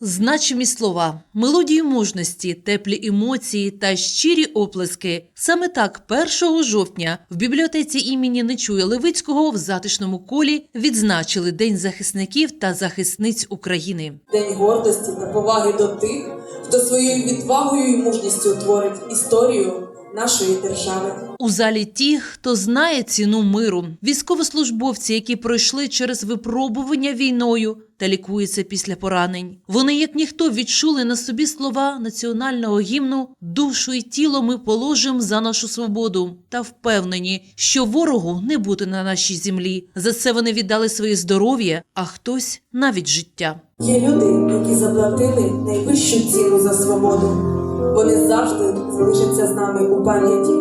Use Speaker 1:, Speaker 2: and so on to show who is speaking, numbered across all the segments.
Speaker 1: Значимі слова, мелодії мужності, теплі емоції та щирі оплески. Саме так 1 жовтня в бібліотеці імені Нечуя Левицького в затишному колі відзначили День захисників та захисниць України.
Speaker 2: День гордості та поваги до тих, хто своєю відвагою і мужністю творить історію нашої держави.
Speaker 1: У залі ті, хто знає ціну миру, військовослужбовці, які пройшли через випробування війною та лікуються після поранень. Вони, як ніхто, відчули на собі слова національного гімну Душу і тіло ми положим за нашу свободу та впевнені, що ворогу не бути на нашій землі. За це вони віддали своє здоров'я, а хтось навіть життя.
Speaker 2: Є люди, які заплатили найвищу ціну за свободу. Вони завжди залишаться з нами у пам'яті,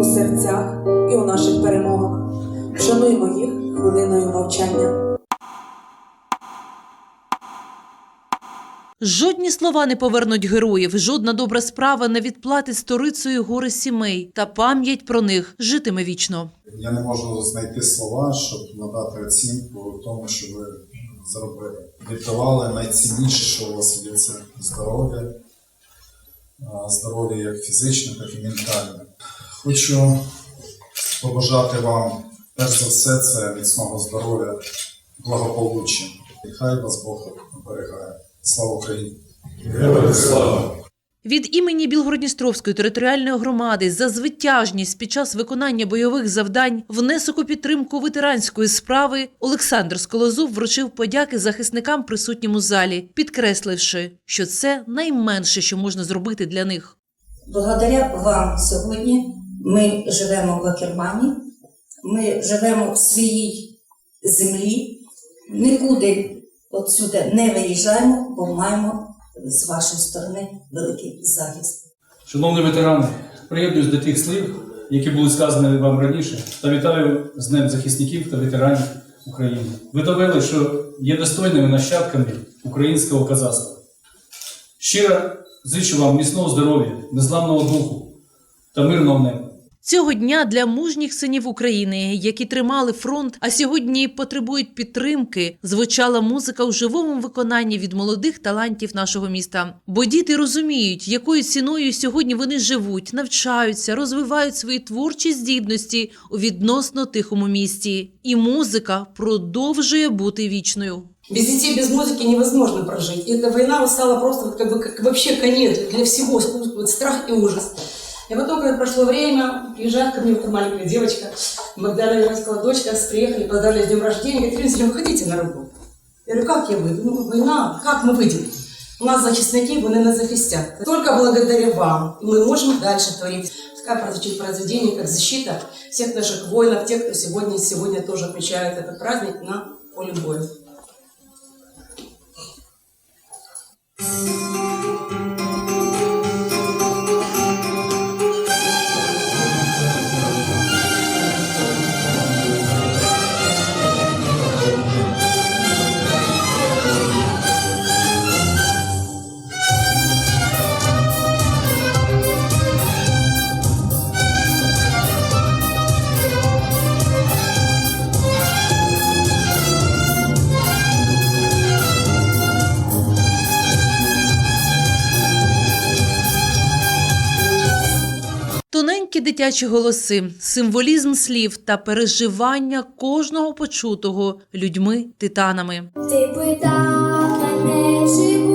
Speaker 2: у серцях і у наших перемогах. Вшануймо їх хвилиною мовчання.
Speaker 1: Жодні слова не повернуть героїв, жодна добра справа не відплатить сторицею гори сімей, та пам'ять про них житиме вічно.
Speaker 3: Я не можу знайти слова, щоб надати оцінку тому, що ви зробили. Віддавали найцінніше, що у вас є, це здоров'я, здоров'я як фізичне, так і ментальне. Хочу побажати вам, перш за все, це міцного здоров'я, благополуччя. І хай вас Бог оберігає. Слава Україні!
Speaker 1: Від імені Білгородністровської територіальної громади за звитяжність під час виконання бойових завдань внесок у підтримку ветеранської справи Олександр Сколозуб вручив подяки захисникам присутнім у залі, підкресливши, що це найменше, що можна зробити для них.
Speaker 4: Благодаря вам сьогодні ми живемо в Акермані, ми живемо в своїй землі, нікуди отсюди не виїжджаємо, бо маємо з вашої сторони великий захист.
Speaker 5: Шановні ветерани, приєднуюсь до тих слів, які були сказані вам раніше, та вітаю з Днем захисників та ветеранів України. Ви довели, що є достойними нащадками українського козацтва. Щиро зичу вам міцного здоров'я, незламного духу та мирного неба.
Speaker 1: Цього дня для мужніх синів України, які тримали фронт, а сьогодні потребують підтримки, звучала музика у живому виконанні від молодих талантів нашого міста. Бо діти розуміють, якою ціною сьогодні вони живуть, навчаються, розвивають свої творчі здібності у відносно тихому місті. І музика продовжує бути вічною.
Speaker 6: Без детей, без музыки невозможно прожить. И эта война вот стала просто вот как бы как вообще конец для всего, вот страх и ужас. И потом, когда прошло время, приезжает ко мне вот маленькая девочка, Богдана Ивановская дочка, приехали, поздравили с днем рождения, говорит, Ирина вы выходите на работу. Я говорю, как я выйду? Ну, война, как мы выйдем? У нас захисники, вони нас захистят. Только благодаря вам мы можем дальше творить. Пускай прозвучит произведение как защита всех наших воинов, тех, кто сегодня, сегодня тоже отмечает этот праздник на поле боя.
Speaker 1: Тоненькі дитячі голоси, символізм слів та переживання кожного почутого людьми титанами.
Speaker 7: Ти питала, не чи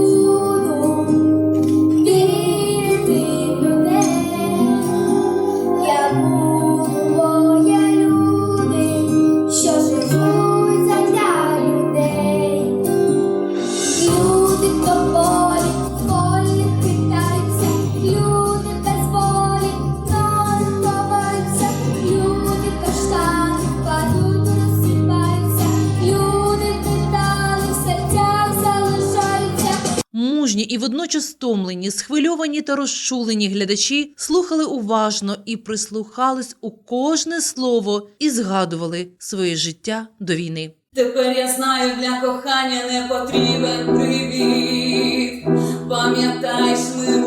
Speaker 1: Мужні стомлені, схвильовані та розчулені глядачі слухали уважно і прислухались у кожне слово і згадували своє життя до війни.
Speaker 8: Тепер я знаю, для кохання не потрібен привіт. Пам'ятаєш, ми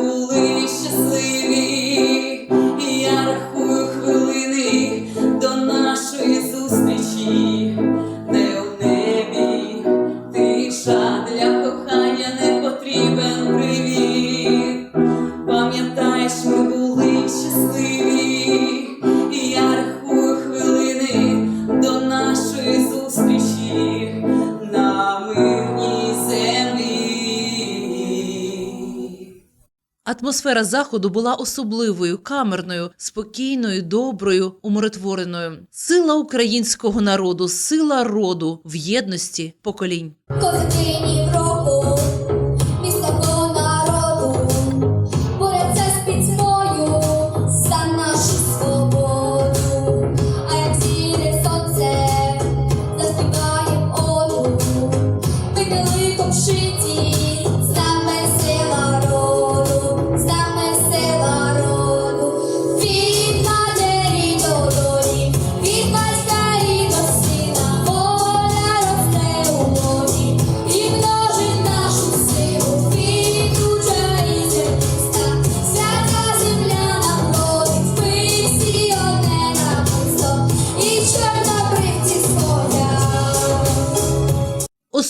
Speaker 1: Атмосфера заходу була особливою, камерною, спокійною, доброю, умиротвореною. Сила українського народу, сила роду в єдності поколінь.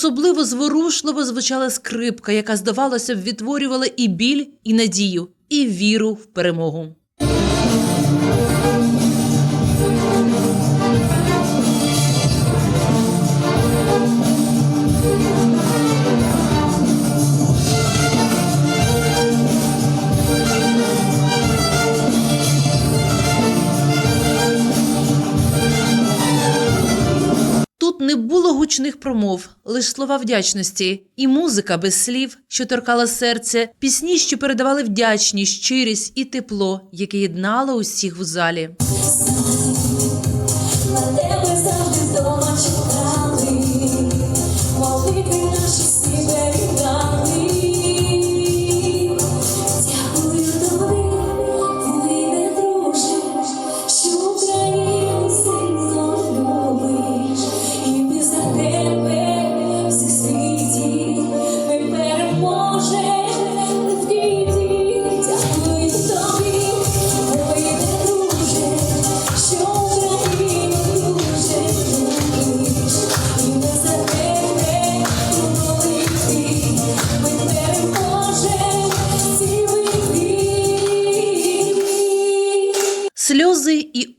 Speaker 1: Особливо зворушливо звучала скрипка, яка, здавалося відтворювала і біль, і надію, і віру в перемогу. Не було гучних промов, лише слова вдячності, і музика без слів, що торкала серце, пісні, що передавали вдячність, щирість і тепло, яке єднало усіх в залі.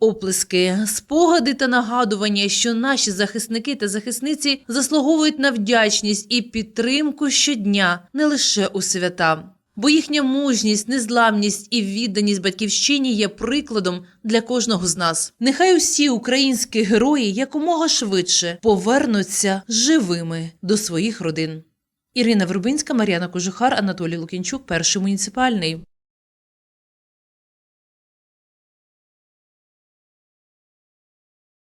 Speaker 1: Оплески, спогади та нагадування, що наші захисники та захисниці заслуговують на вдячність і підтримку щодня, не лише у свята. Бо їхня мужність, незламність і відданість батьківщині є прикладом для кожного з нас. Нехай усі українські герої якомога швидше повернуться живими до своїх родин. Ірина Вербинська, Мар'яна Кожухар, Анатолій Лукінчук, перший муніципальний.